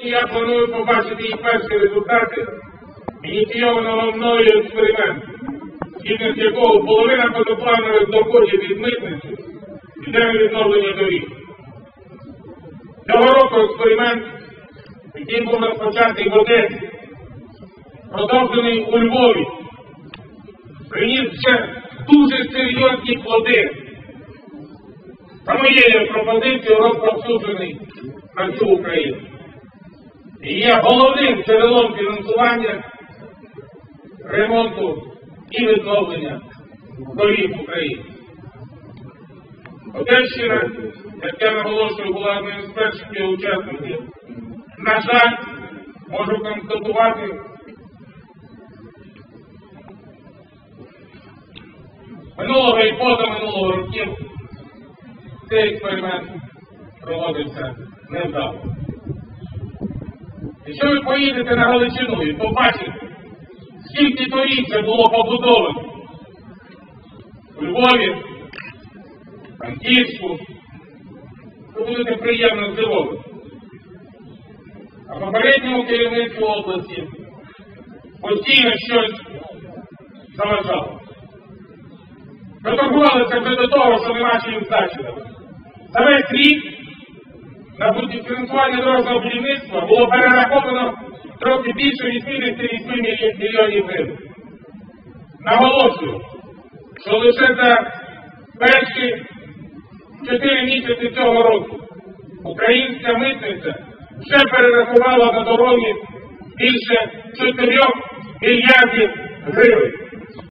Я планую побачити і перші результати ініційованого мною експерименту, згідно з якого половина позапланових доходів від митниці йде на відновлення доріг. Цього року експеримент, який був розпочатий в Одесі, продовжений у Львові, приніс ще дуже серйозні плоди. За моєю пропозицією розповсюджений на всю Україну. І є головним джерелом фінансування ремонту і відновлення доріг в Україні. Одещина, як я наголошую, була одним з перших учасників. На жаль, можу констатувати, минулого і позаминулого років цей експеримент проводився невдало. Якщо ви поїдете на Галичину і побачите, скільки вже було побудовано у Львові, Франківську, то будете приємно здивовані. А попередньому керівництву області постійно щось заважало. Доторгувалися вже до того, що нема чим давати. За весь рік на фінансування дорожнього будівництва було перераховано трохи більше 88 мільйонів- гривень. Наголошую, що лише за перші 4 місяці цього року українська митниця вже перерахувала на дороги більше 4 мільярдів гривень.